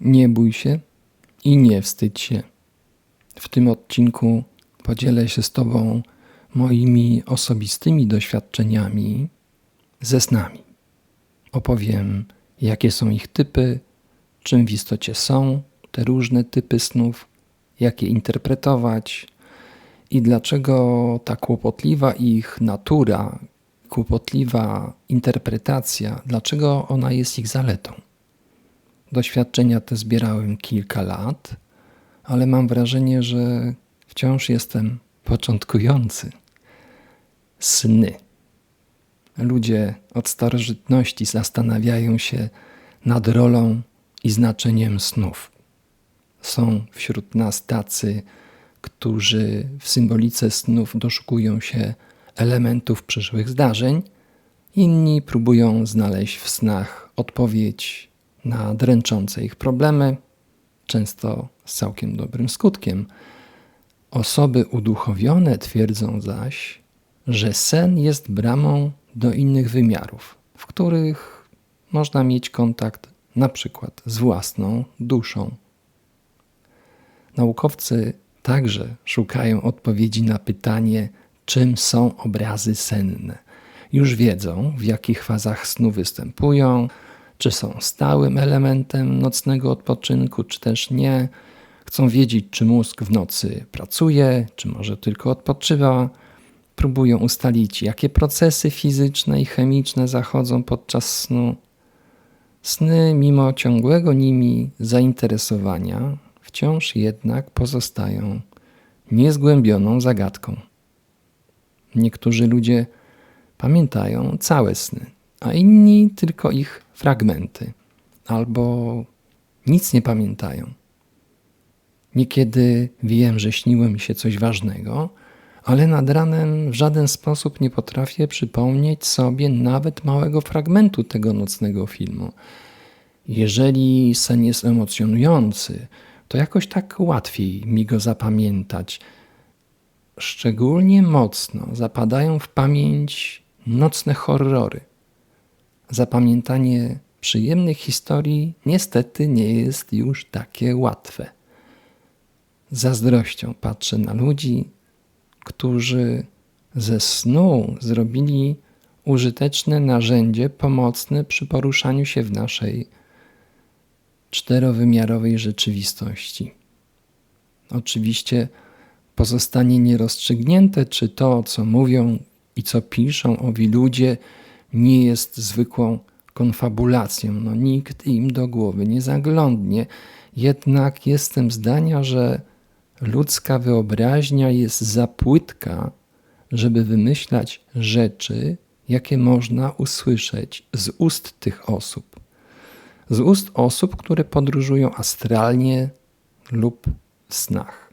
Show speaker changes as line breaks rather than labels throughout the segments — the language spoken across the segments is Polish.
Nie bój się i nie wstydź się. W tym odcinku podzielę się z Tobą moimi osobistymi doświadczeniami ze snami. Opowiem, jakie są ich typy, czym w istocie są te różne typy snów, jak je interpretować i dlaczego ta kłopotliwa ich natura, kłopotliwa interpretacja, dlaczego ona jest ich zaletą. Doświadczenia te zbierałem kilka lat, ale mam wrażenie, że wciąż jestem początkujący. Sny. Ludzie od starożytności zastanawiają się nad rolą i znaczeniem snów. Są wśród nas tacy, którzy w symbolice snów doszukują się elementów przyszłych zdarzeń, inni próbują znaleźć w snach odpowiedź na dręczące ich problemy, często z całkiem dobrym skutkiem. Osoby uduchowione twierdzą zaś, że sen jest bramą do innych wymiarów, w których można mieć kontakt na przykład z własną duszą. Naukowcy także szukają odpowiedzi na pytanie, czym są obrazy senne. Już wiedzą, w jakich fazach snu występują, czy są stałym elementem nocnego odpoczynku, czy też nie. Chcą wiedzieć, czy mózg w nocy pracuje, czy może tylko odpoczywa. Próbują ustalić, jakie procesy fizyczne i chemiczne zachodzą podczas snu. Sny, mimo ciągłego nimi zainteresowania, wciąż jednak pozostają niezgłębioną zagadką. Niektórzy ludzie pamiętają całe sny, a inni tylko ich fragmenty, albo nic nie pamiętają. Niekiedy wiem, że śniło mi się coś ważnego, ale nad ranem w żaden sposób nie potrafię przypomnieć sobie nawet małego fragmentu tego nocnego filmu. Jeżeli sen jest emocjonujący, to jakoś tak łatwiej mi go zapamiętać. Szczególnie mocno zapadają w pamięć nocne horrory. Zapamiętanie przyjemnych historii niestety nie jest już takie łatwe. Zazdrością patrzę na ludzi, którzy ze snu zrobili użyteczne narzędzie pomocne przy poruszaniu się w naszej czterowymiarowej rzeczywistości. Oczywiście pozostanie nierozstrzygnięte, czy to, co mówią i co piszą owi ludzie, nie jest zwykłą konfabulacją. No, nikt im do głowy nie zaglądnie. Jednak jestem zdania, że ludzka wyobraźnia jest za płytka, żeby wymyślać rzeczy, jakie można usłyszeć z ust tych osób z ust osób, które podróżują astralnie lub w snach.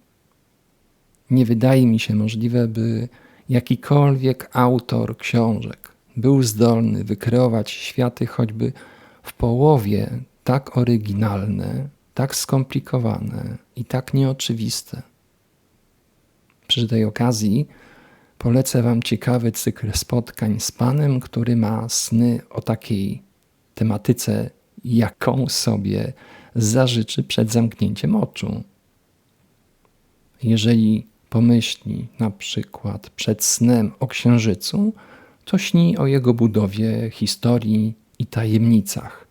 Nie wydaje mi się możliwe, by jakikolwiek autor książek był zdolny wykreować światy choćby w połowie tak oryginalne, tak skomplikowane i tak nieoczywiste. Przy tej okazji polecę Wam ciekawy cykl spotkań z Panem, który ma sny o takiej tematyce jaką sobie zażyczy przed zamknięciem oczu. Jeżeli pomyśli na przykład przed snem o księżycu, to śni o jego budowie, historii i tajemnicach.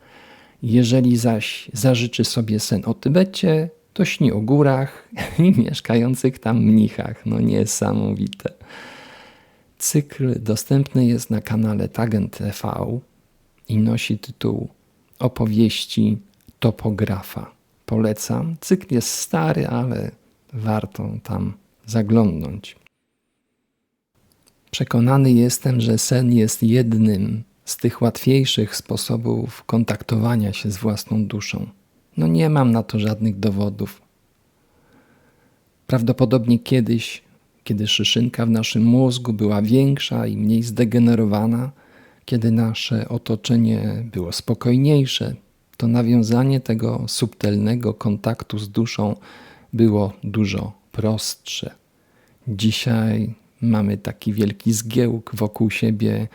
Jeżeli zaś zażyczy sobie sen o Tybecie, to śni o górach i mieszkających tam mnichach. No niesamowite. Cykl dostępny jest na kanale Tagent TV i nosi tytuł opowieści topografa. Polecam. Cykl jest stary, ale warto tam zaglądnąć. Przekonany jestem, że sen jest jednym z tych łatwiejszych sposobów kontaktowania się z własną duszą. No nie mam na to żadnych dowodów. Prawdopodobnie kiedyś, kiedy szyszynka w naszym mózgu była większa i mniej zdegenerowana, kiedy nasze otoczenie było spokojniejsze, to nawiązanie tego subtelnego kontaktu z duszą było dużo prostsze. Dzisiaj mamy taki wielki zgiełk wokół siebie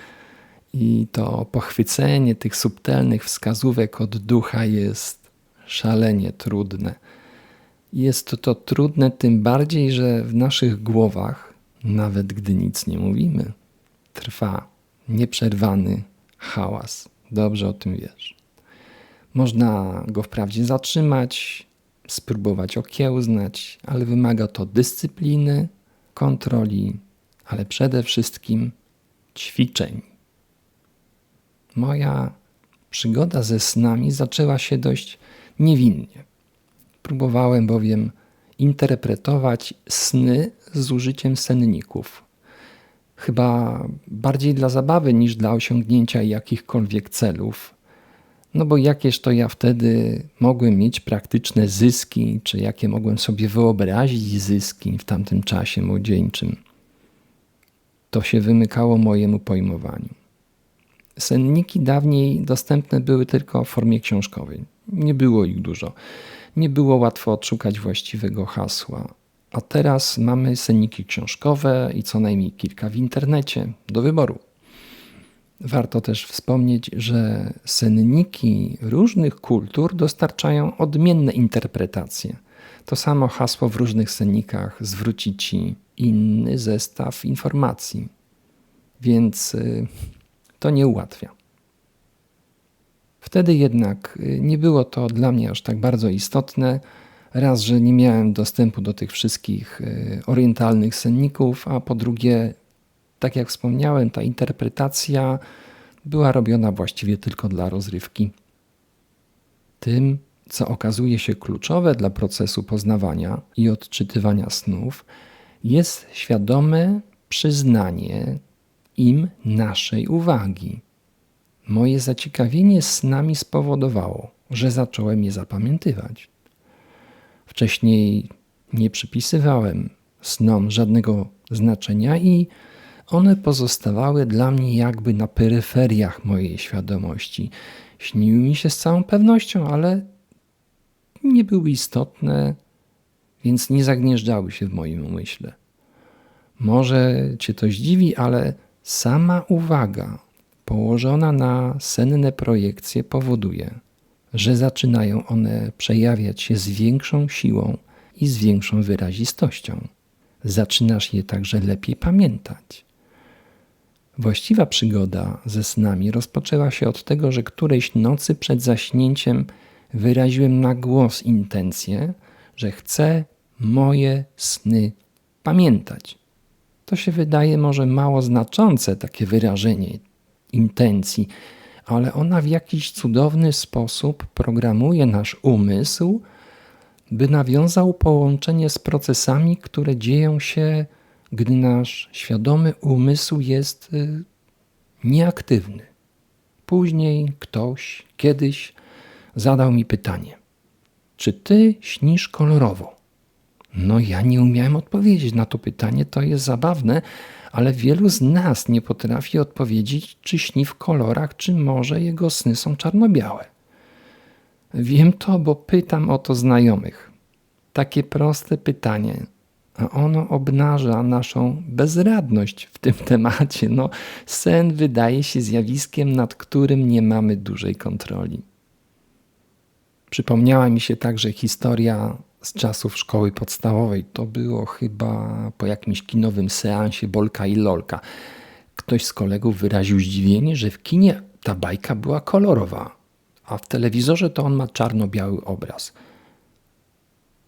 i to pochwycenie tych subtelnych wskazówek od ducha jest szalenie trudne. Jest to, trudne tym bardziej, że w naszych głowach, nawet gdy nic nie mówimy, trwa nieprzerwany hałas. Dobrze o tym wiesz. Można go wprawdzie zatrzymać, spróbować okiełznać, ale wymaga to dyscypliny, kontroli, ale przede wszystkim ćwiczeń. Moja przygoda ze snami zaczęła się dość niewinnie. Próbowałem bowiem interpretować sny z użyciem senników. Chyba bardziej dla zabawy niż dla osiągnięcia jakichkolwiek celów. No bo jakież to ja wtedy mogłem mieć praktyczne zyski, czy jakie mogłem sobie wyobrazić zyski w tamtym czasie młodzieńczym. To się wymykało mojemu pojmowaniu. Senniki dawniej dostępne były tylko w formie książkowej. Nie było ich dużo. Nie było łatwo odszukać właściwego hasła. A teraz mamy senniki książkowe i co najmniej kilka w internecie do wyboru. Warto też wspomnieć, że senniki różnych kultur dostarczają odmienne interpretacje. To samo hasło w różnych sennikach zwróci ci inny zestaw informacji, więc y, to nie ułatwia. Wtedy jednak y, nie było to dla mnie aż tak bardzo istotne. Raz, że nie miałem dostępu do tych wszystkich y, orientalnych senników, a po drugie, tak jak wspomniałem, ta interpretacja była robiona właściwie tylko dla rozrywki. Tym, co okazuje się kluczowe dla procesu poznawania i odczytywania snów, jest świadome przyznanie im naszej uwagi. Moje zaciekawienie snami spowodowało, że zacząłem je zapamiętywać. Wcześniej nie przypisywałem snom żadnego znaczenia i one pozostawały dla mnie jakby na peryferiach mojej świadomości. Śniły mi się z całą pewnością, ale nie były istotne, więc nie zagnieżdżały się w moim umyśle. Może cię to zdziwi, ale sama uwaga położona na senne projekcje powoduje, że zaczynają one przejawiać się z większą siłą i z większą wyrazistością. Zaczynasz je także lepiej pamiętać. Właściwa przygoda ze snami rozpoczęła się od tego, że którejś nocy przed zaśnięciem wyraziłem na głos intencję, że chcę moje sny pamiętać. To się wydaje może mało znaczące takie wyrażenie intencji, ale ona w jakiś cudowny sposób programuje nasz umysł, by nawiązał połączenie z procesami, które dzieją się, gdy nasz świadomy umysł jest y, nieaktywny. Później ktoś kiedyś zadał mi pytanie: Czy ty śnisz kolorowo? No, ja nie umiałem odpowiedzieć na to pytanie, to jest zabawne, ale wielu z nas nie potrafi odpowiedzieć, czy śni w kolorach, czy może jego sny są czarno-białe. Wiem to, bo pytam o to znajomych. Takie proste pytanie, a ono obnaża naszą bezradność w tym temacie. No, sen wydaje się zjawiskiem, nad którym nie mamy dużej kontroli. Przypomniała mi się także historia z czasów szkoły podstawowej. To było chyba po jakimś kinowym seansie Bolka i Lolka. Ktoś z kolegów wyraził zdziwienie, że w kinie ta bajka była kolorowa, a w telewizorze to on ma czarno-biały obraz.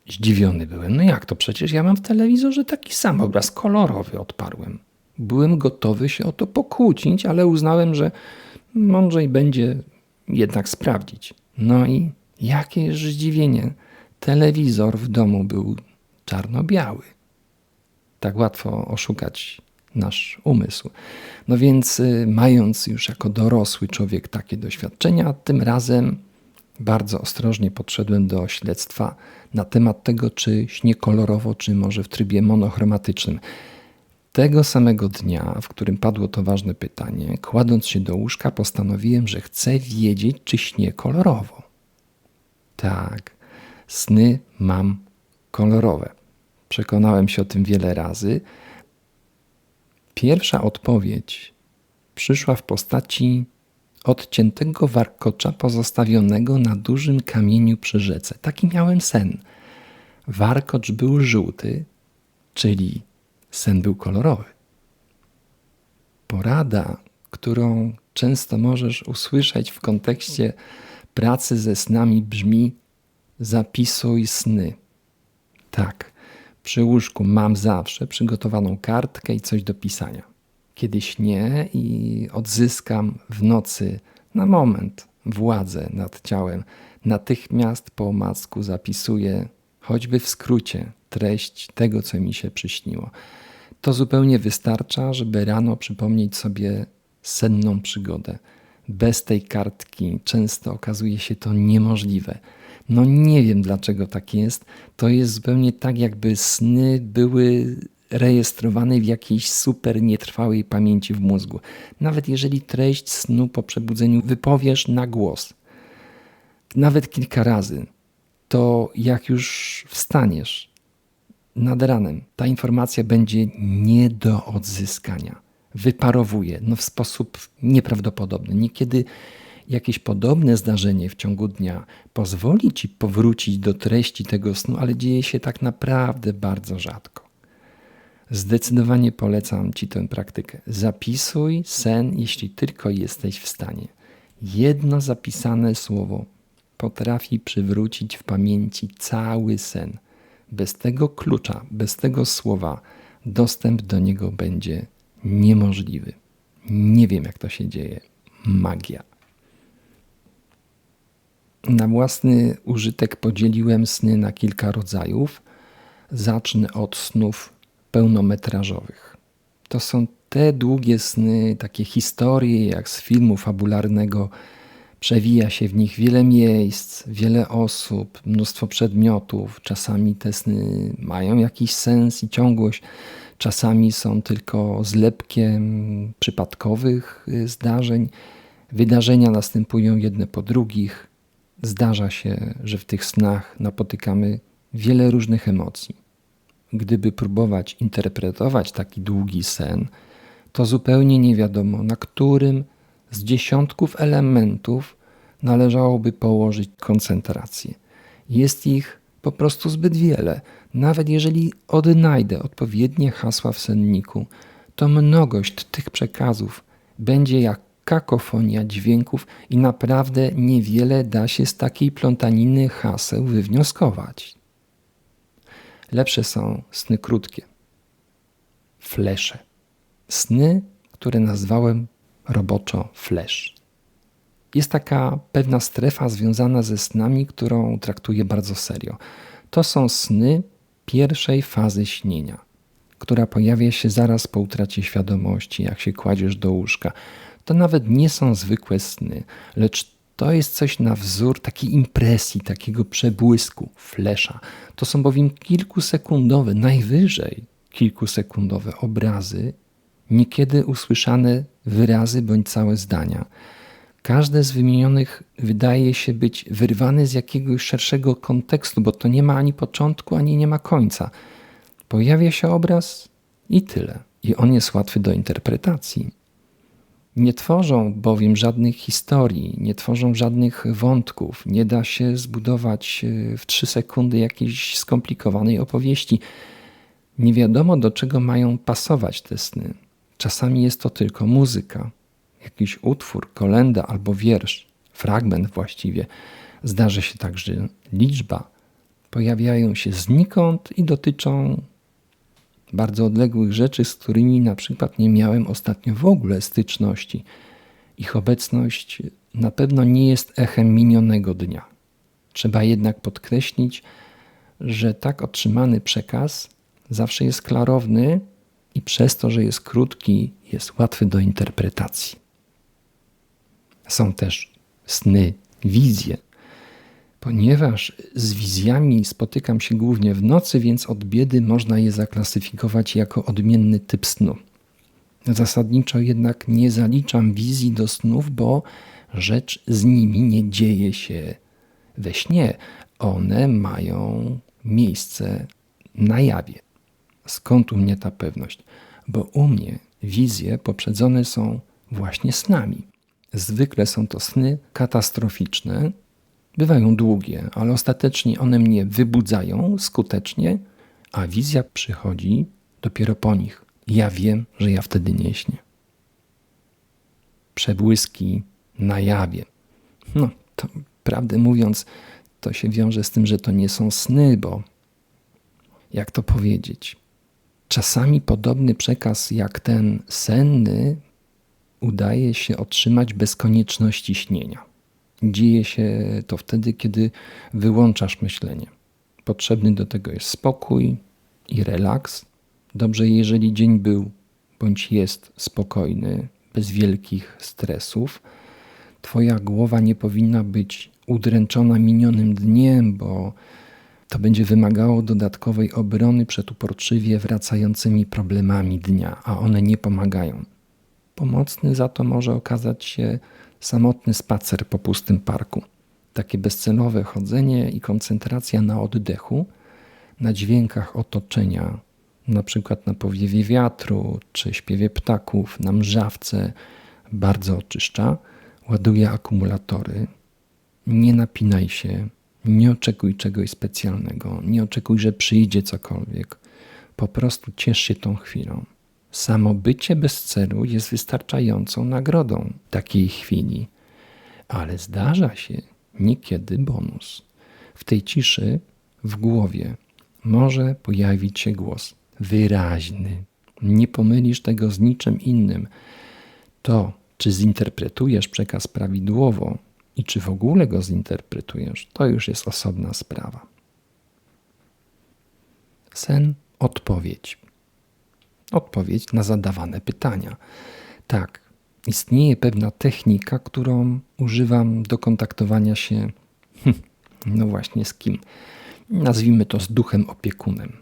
Zdziwiony byłem. No jak to? Przecież ja mam w telewizorze taki sam obraz kolorowy, odparłem. Byłem gotowy się o to pokłócić, ale uznałem, że mądrzej będzie jednak sprawdzić. No i jakie zdziwienie telewizor w domu był czarno-biały. Tak łatwo oszukać nasz umysł. No więc, y, mając już jako dorosły człowiek takie doświadczenia, tym razem bardzo ostrożnie podszedłem do śledztwa na temat tego, czy śnie kolorowo, czy może w trybie monochromatycznym. Tego samego dnia, w którym padło to ważne pytanie, kładąc się do łóżka, postanowiłem, że chcę wiedzieć, czy śnie kolorowo. Tak, Sny mam kolorowe. Przekonałem się o tym wiele razy. Pierwsza odpowiedź przyszła w postaci odciętego warkocza pozostawionego na dużym kamieniu przy rzece. Taki miałem sen. Warkocz był żółty, czyli sen był kolorowy. Porada, którą często możesz usłyszeć w kontekście pracy ze snami brzmi: zapisuj sny. Tak, przy łóżku mam zawsze przygotowaną kartkę i coś do pisania. Kiedy śnię i odzyskam w nocy na moment władzę nad ciałem, natychmiast po omacku zapisuję, choćby w skrócie, treść tego, co mi się przyśniło. To zupełnie wystarcza, żeby rano przypomnieć sobie senną przygodę. Bez tej kartki często okazuje się to niemożliwe. No nie wiem dlaczego tak jest. To jest zupełnie tak, jakby sny były rejestrowane w jakiejś super nietrwałej pamięci w mózgu. Nawet jeżeli treść snu po przebudzeniu wypowiesz na głos, nawet kilka razy, to jak już wstaniesz nad ranem, ta informacja będzie nie do odzyskania. Wyparowuje no w sposób nieprawdopodobny. Niekiedy jakieś podobne zdarzenie w ciągu dnia pozwoli ci powrócić do treści tego snu, ale dzieje się tak naprawdę bardzo rzadko. Zdecydowanie polecam ci tę praktykę. Zapisuj sen, jeśli tylko jesteś w stanie. Jedno zapisane słowo potrafi przywrócić w pamięci cały sen. Bez tego klucza, bez tego słowa, dostęp do niego będzie niemożliwy. Nie wiem, jak to się dzieje. Magia. Na własny użytek podzieliłem sny na kilka rodzajów. Zacznę od snów pełnometrażowych. To są te długie sny, takie historie jak z filmu fabularnego. Przewija się w nich wiele miejsc, wiele osób, mnóstwo przedmiotów. Czasami te sny mają jakiś sens i ciągłość, czasami są tylko zlepkiem przypadkowych y, zdarzeń. Wydarzenia następują jedne po drugich. Zdarza się, że w tych snach napotykamy wiele różnych emocji. Gdyby próbować interpretować taki długi sen, to zupełnie nie wiadomo, na którym z dziesiątków elementów należałoby położyć koncentrację. Jest ich po prostu zbyt wiele. Nawet jeżeli odnajdę odpowiednie hasła w senniku, to mnogość tych przekazów będzie jak kakofonia dźwięków i naprawdę niewiele da się z takiej plątaniny haseł wywnioskować. Lepsze są sny krótkie, flesze. Sny, które nazwałem roboczo flash. Jest taka pewna strefa związana ze snami, którą traktuję bardzo serio. To są sny pierwszej fazy śnienia, która pojawia się zaraz po utracie świadomości, jak się kładziesz do łóżka. To nawet nie są zwykłe sny, lecz to jest coś na wzór takiej impresji, takiego przebłysku, flesza. To są bowiem kilkusekundowe, najwyżej kilkusekundowe obrazy, niekiedy usłyszane wyrazy bądź całe zdania. Każde z wymienionych wydaje się być wyrwane z jakiegoś szerszego kontekstu, bo to nie ma ani początku, ani nie ma końca. Pojawia się obraz i tyle. I on jest łatwy do interpretacji. Nie tworzą bowiem żadnych historii, nie tworzą żadnych wątków. Nie da się zbudować e, w trzy sekundy jakiejś skomplikowanej opowieści. Nie wiadomo, do czego mają pasować te sny. Czasami jest to tylko muzyka, jakiś utwór, kolenda albo wiersz, fragment właściwie. Zdarzy się także liczba. Pojawiają się znikąd i dotyczą bardzo odległych rzeczy, z którymi na przykład nie miałem ostatnio w ogóle styczności. Ich obecność na pewno nie jest echem minionego dnia. Trzeba jednak podkreślić, że tak otrzymany przekaz zawsze jest klarowny i przez to, że jest krótki, jest łatwy do interpretacji. Są też sny, wizje, Ponieważ z wizjami spotykam się głównie w nocy, więc od biedy można je zaklasyfikować jako odmienny typ snu. Zasadniczo jednak nie zaliczam wizji do snów, bo rzecz z nimi nie dzieje się we śnie. One mają miejsce na jawie. Skąd u mnie ta pewność? Bo u mnie wizje poprzedzone są właśnie snami. Zwykle są to sny katastroficzne, bywają długie, ale ostatecznie one mnie wybudzają skutecznie, a wizja przychodzi dopiero po nich. Ja wiem, że ja wtedy nie śnię. Przebłyski na jawie. No, to prawdę mówiąc, to się wiąże z tym, że to nie są sny, bo jak to powiedzieć? Czasami podobny przekaz jak ten senny udaje się otrzymać bez konieczności śnienia. Dzieje się to wtedy, kiedy wyłączasz myślenie. Potrzebny do tego jest spokój i relaks. Dobrze, jeżeli dzień był bądź jest spokojny, bez wielkich stresów. Twoja głowa nie powinna być udręczona minionym dniem, bo to będzie wymagało dodatkowej obrony przed uporczywie wracającymi problemami dnia, a one nie pomagają. Pomocny za to może okazać się samotny spacer po pustym parku. Takie bezcelowe chodzenie i koncentracja na oddechu, na dźwiękach otoczenia, na przykład na powiewie wiatru czy śpiewie ptaków, na mrzawce, bardzo oczyszcza, ładuje akumulatory. Nie napinaj się, nie oczekuj czegoś specjalnego, nie oczekuj, że przyjdzie cokolwiek. Po prostu ciesz się tą chwilą. Samo bycie bez celu jest wystarczającą nagrodą takiej chwili, ale zdarza się niekiedy bonus. W tej ciszy w głowie może pojawić się głos wyraźny. Nie pomylisz tego z niczym innym. To, czy zinterpretujesz przekaz prawidłowo i czy w ogóle go zinterpretujesz, to już jest osobna sprawa. Sen odpowiedź odpowiedź na zadawane pytania. Tak, istnieje pewna technika, którą używam do kontaktowania się, hm, no właśnie z kim? Nazwijmy to z duchem opiekunem.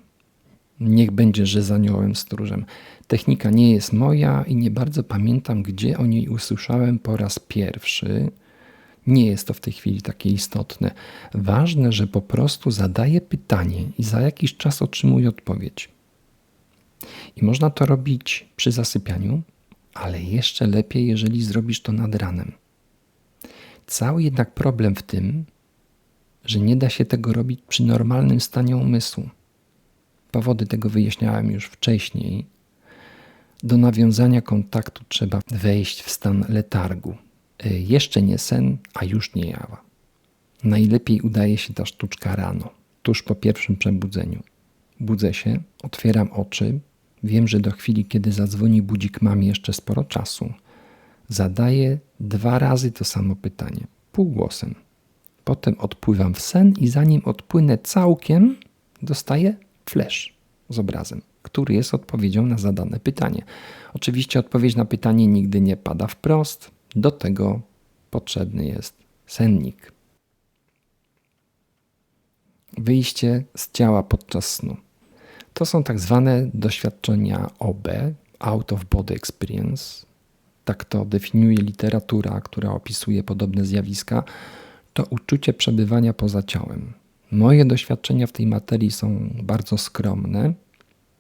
Niech będzie, że z aniołem stróżem. Technika nie jest moja i nie bardzo pamiętam, gdzie o niej usłyszałem po raz pierwszy. Nie jest to w tej chwili takie istotne. Ważne, że po prostu zadaję pytanie i za jakiś czas otrzymuję odpowiedź. I można to robić przy zasypianiu, ale jeszcze lepiej, jeżeli zrobisz to nad ranem. Cały jednak problem w tym, że nie da się tego robić przy normalnym stanie umysłu. Powody tego wyjaśniałem już wcześniej. Do nawiązania kontaktu trzeba wejść w stan letargu. E, jeszcze nie sen, a już nie jawa. Najlepiej udaje się ta sztuczka rano, tuż po pierwszym przebudzeniu. Budzę się, otwieram oczy, Wiem, że do chwili, kiedy zadzwoni budzik, mam jeszcze sporo czasu. Zadaję dwa razy to samo pytanie, półgłosem. Potem odpływam w sen i zanim odpłynę całkiem, dostaję flash z obrazem, który jest odpowiedzią na zadane pytanie. Oczywiście odpowiedź na pytanie nigdy nie pada wprost, do tego potrzebny jest sennik. Wyjście z ciała podczas snu. To są tak zwane doświadczenia OB, Out of Body Experience. Tak to definiuje literatura, która opisuje podobne zjawiska. To uczucie przebywania poza ciałem. Moje doświadczenia w tej materii są bardzo skromne.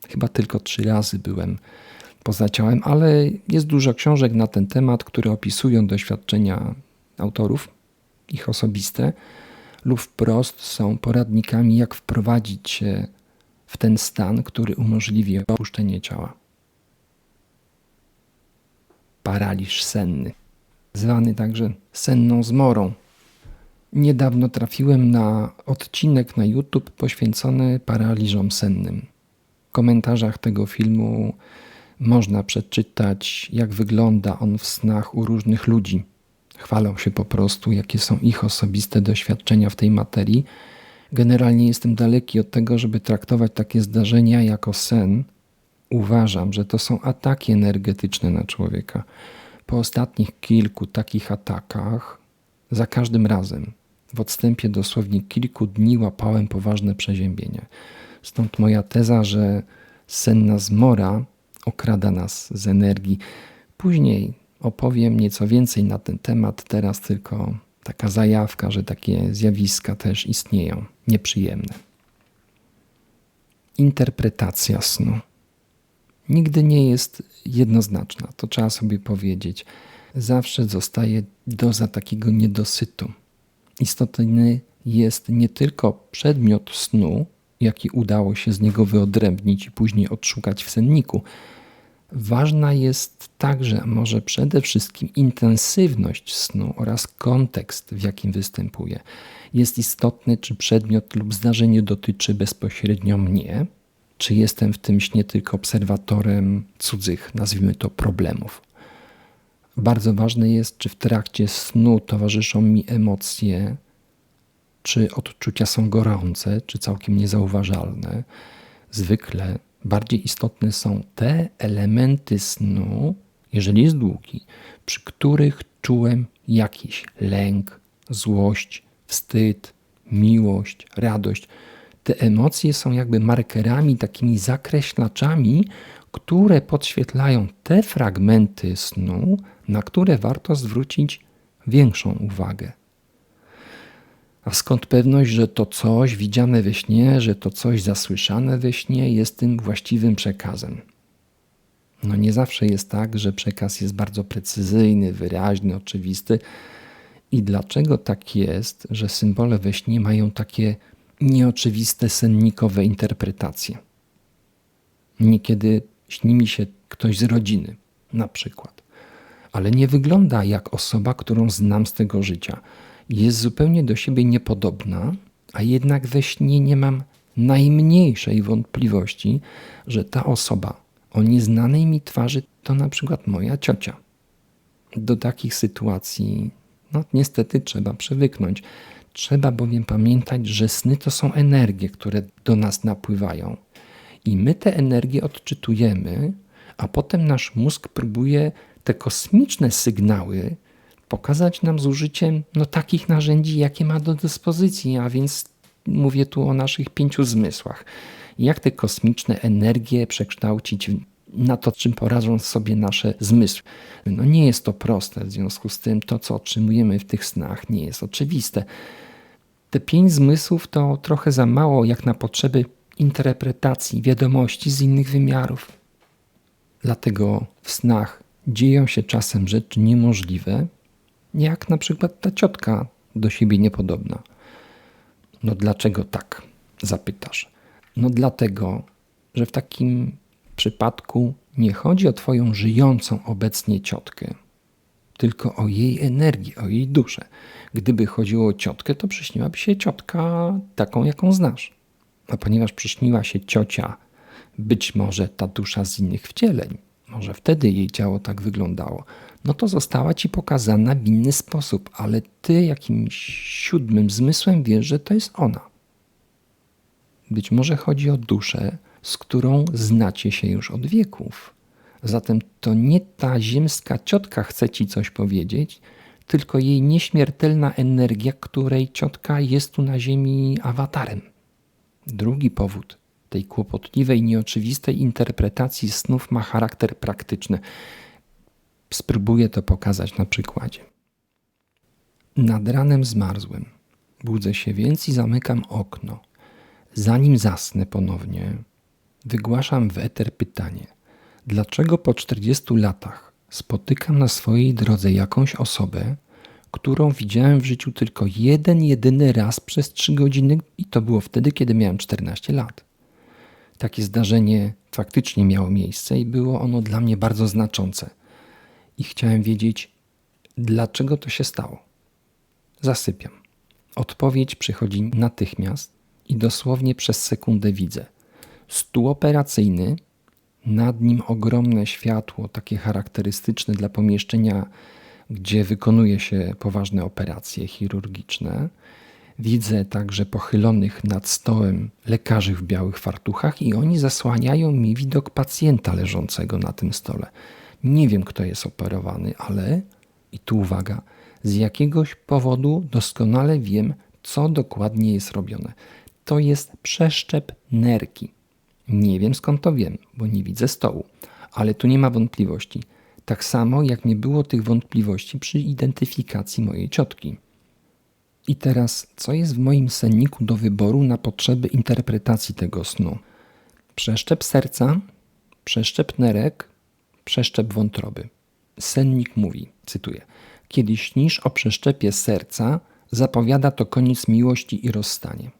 Chyba tylko trzy razy byłem poza ciałem, ale jest dużo książek na ten temat, które opisują doświadczenia autorów, ich osobiste, lub wprost są poradnikami, jak wprowadzić się w ten stan, który umożliwi opuszczenie ciała. Paraliż senny, zwany także senną zmorą. Niedawno trafiłem na odcinek na YouTube poświęcony paraliżom sennym. W komentarzach tego filmu można przeczytać, jak wygląda on w snach u różnych ludzi. Chwalą się po prostu, jakie są ich osobiste doświadczenia w tej materii Generalnie jestem daleki od tego, żeby traktować takie zdarzenia jako sen. Uważam, że to są ataki energetyczne na człowieka. Po ostatnich kilku takich atakach, za każdym razem, w odstępie dosłownie kilku dni, łapałem poważne przeziębienie. Stąd moja teza, że senna zmora okrada nas z energii. Później opowiem nieco więcej na ten temat, teraz tylko taka zajawka, że takie zjawiska też istnieją, nieprzyjemne. Interpretacja snu nigdy nie jest jednoznaczna, to trzeba sobie powiedzieć. zawsze zostaje doza takiego niedosytu. Istotny jest nie tylko przedmiot snu, jaki udało się z niego wyodrębnić i później odszukać w senniku. Ważna jest także, może przede wszystkim, intensywność snu oraz kontekst, w jakim występuje. Jest istotne, czy przedmiot lub zdarzenie dotyczy bezpośrednio mnie, czy jestem w tym śnie tylko obserwatorem cudzych, nazwijmy to, problemów. Bardzo ważne jest, czy w trakcie snu towarzyszą mi emocje, czy odczucia są gorące, czy całkiem niezauważalne. Zwykle bardziej istotne są te elementy snu, jeżeli jest długi, przy których czułem jakiś lęk, złość, wstyd, miłość, radość. Te emocje są jakby markerami, takimi zakreślaczami, które podświetlają te fragmenty snu, na które warto zwrócić większą uwagę. A skąd pewność, że to coś widziane we śnie, że to coś zasłyszane we śnie jest tym właściwym przekazem? No nie zawsze jest tak, że przekaz jest bardzo precyzyjny, wyraźny, oczywisty. I dlaczego tak jest, że symbole we śnie mają takie nieoczywiste sennikowe interpretacje? Niekiedy śni mi się ktoś z rodziny, na przykład, ale nie wygląda jak osoba, którą znam z tego życia jest zupełnie do siebie niepodobna, a jednak we śnie nie mam najmniejszej wątpliwości, że ta osoba o nieznanej mi twarzy to na przykład moja ciocia. Do takich sytuacji, no niestety trzeba przywyknąć. Trzeba bowiem pamiętać, że sny to są energie, które do nas napływają. I my te energie odczytujemy, a potem nasz mózg próbuje te kosmiczne sygnały pokazać nam z użyciem no, takich narzędzi, jakie ma do dyspozycji, a więc mówię tu o naszych pięciu zmysłach. Jak te kosmiczne energie przekształcić na to, czym poradzą sobie nasze zmysły. No nie jest to proste, w związku z tym to, co otrzymujemy w tych snach, nie jest oczywiste. Te pięć zmysłów to trochę za mało jak na potrzeby interpretacji wiadomości z innych wymiarów. Dlatego w snach dzieją się czasem rzeczy niemożliwe, jak na przykład ta ciotka do siebie niepodobna. No dlaczego tak? Zapytasz. No dlatego, że w takim przypadku nie chodzi o Twoją żyjącą obecnie ciotkę, tylko o jej energię, o jej duszę. Gdyby chodziło o ciotkę, to przyśniłaby się ciotka taką, jaką znasz. A ponieważ przyśniła się ciocia, być może ta dusza z innych wcieleń, może wtedy jej ciało tak wyglądało, no to została ci pokazana w inny sposób, ale ty jakimś siódmym zmysłem wiesz, że to jest ona. Być może chodzi o duszę, z którą znacie się już od wieków. Zatem to nie ta ziemska ciotka chce ci coś powiedzieć, tylko jej nieśmiertelna energia, której ciotka jest tu na ziemi awatarem. Drugi powód tej kłopotliwej, nieoczywistej interpretacji snów ma charakter praktyczny. Spróbuję to pokazać na przykładzie. Nad ranem zmarzłem. Budzę się więc i zamykam okno. Zanim zasnę ponownie, wygłaszam w eter pytanie: dlaczego po 40 latach spotykam na swojej drodze jakąś osobę, którą widziałem w życiu tylko jeden, jedyny raz przez 3 godziny, i to było wtedy, kiedy miałem 14 lat? Takie zdarzenie faktycznie miało miejsce i było ono dla mnie bardzo znaczące i chciałem wiedzieć, dlaczego to się stało. Zasypiam. Odpowiedź przychodzi natychmiast i dosłownie przez sekundę widzę. Stół operacyjny, nad nim ogromne światło, takie charakterystyczne dla pomieszczenia, gdzie wykonuje się poważne operacje chirurgiczne. Widzę także pochylonych nad stołem lekarzy w białych fartuchach i oni zasłaniają mi widok pacjenta leżącego na tym stole. Nie wiem, kto jest operowany, ale, i tu uwaga, z jakiegoś powodu doskonale wiem, co dokładnie jest robione. To jest przeszczep nerki. Nie wiem skąd to wiem, bo nie widzę stołu, ale tu nie ma wątpliwości. Tak samo jak nie było tych wątpliwości przy identyfikacji mojej ciotki. I teraz, co jest w moim senniku do wyboru na potrzeby interpretacji tego snu? Przeszczep serca, przeszczep nerek, przeszczep wątroby. Sennik mówi, cytuję: Kiedy śnisz o przeszczepie serca, zapowiada to koniec miłości i rozstanie.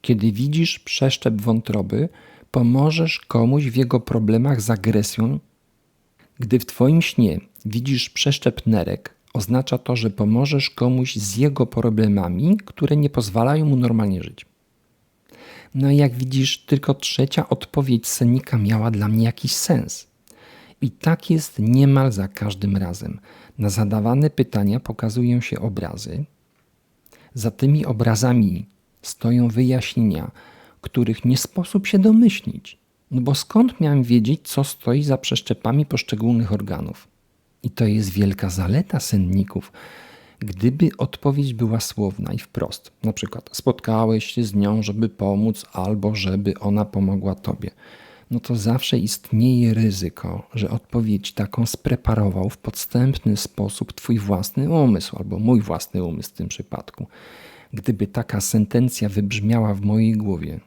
Kiedy widzisz przeszczep wątroby, pomożesz komuś w jego problemach z agresją. Gdy w twoim śnie widzisz przeszczep nerek, oznacza to, że pomożesz komuś z jego problemami, które nie pozwalają mu normalnie żyć. No i jak widzisz, tylko trzecia odpowiedź sennika miała dla mnie jakiś sens. I tak jest niemal za każdym razem. Na zadawane pytania pokazują się obrazy. Za tymi obrazami stoją wyjaśnienia, których nie sposób się domyślić. No bo skąd miałem wiedzieć, co stoi za przeszczepami poszczególnych organów? I to jest wielka zaleta senników. Gdyby odpowiedź była słowna i wprost, na przykład spotkałeś się z nią, żeby pomóc, albo żeby ona pomogła tobie, no to zawsze istnieje ryzyko, że odpowiedź taką spreparował w podstępny sposób twój własny umysł, albo mój własny umysł w tym przypadku. Gdyby taka sentencja wybrzmiała w mojej głowie,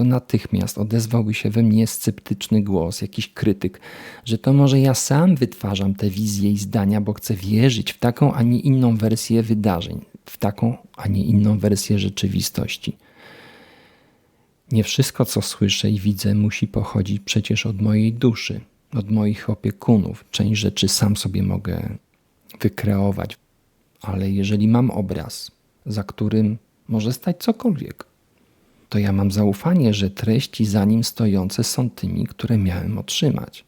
to natychmiast odezwałby się we mnie sceptyczny głos, jakiś krytyk, że to może ja sam wytwarzam te wizje i zdania, bo chcę wierzyć w taką, a nie inną wersję wydarzeń, w taką, a nie inną wersję rzeczywistości. Nie wszystko, co słyszę i widzę, musi pochodzić przecież od mojej duszy, od moich opiekunów. Część rzeczy sam sobie mogę wykreować, ale jeżeli mam obraz, za którym może stać cokolwiek, to ja mam zaufanie, że treści za nim stojące są tymi, które miałem otrzymać.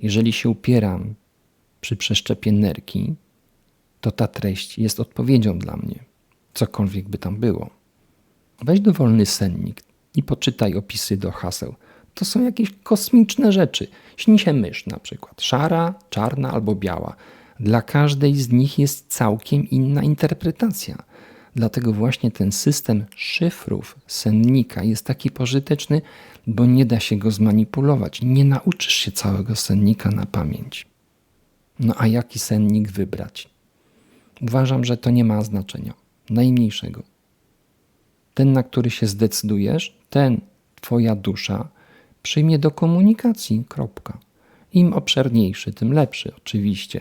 Jeżeli się upieram przy przeszczepie nerki, to ta treść jest odpowiedzią dla mnie, cokolwiek by tam było. Weź dowolny sennik i poczytaj opisy do haseł. To są jakieś kosmiczne rzeczy. Śni się mysz na przykład, szara, czarna albo biała. Dla każdej z nich jest całkiem inna interpretacja. Dlatego właśnie ten system szyfrów sennika jest taki pożyteczny, bo nie da się go zmanipulować. Nie nauczysz się całego sennika na pamięć. No a jaki sennik wybrać? Uważam, że to nie ma znaczenia. Najmniejszego. Ten, na który się zdecydujesz, ten Twoja dusza przyjmie do komunikacji. Kropka. Im obszerniejszy, tym lepszy, oczywiście.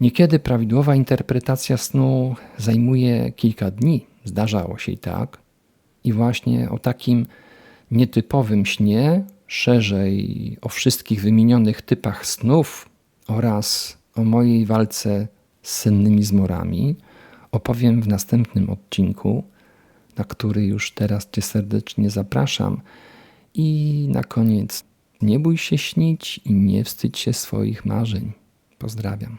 Niekiedy prawidłowa interpretacja snu zajmuje kilka dni. Zdarzało się i tak. I właśnie o takim nietypowym śnie, szerzej o wszystkich wymienionych typach snów oraz o mojej walce z sennymi zmorami opowiem w następnym odcinku, na który już teraz Cię serdecznie zapraszam. I na koniec, nie bój się śnić i nie wstydź się swoich marzeń. Pozdrawiam.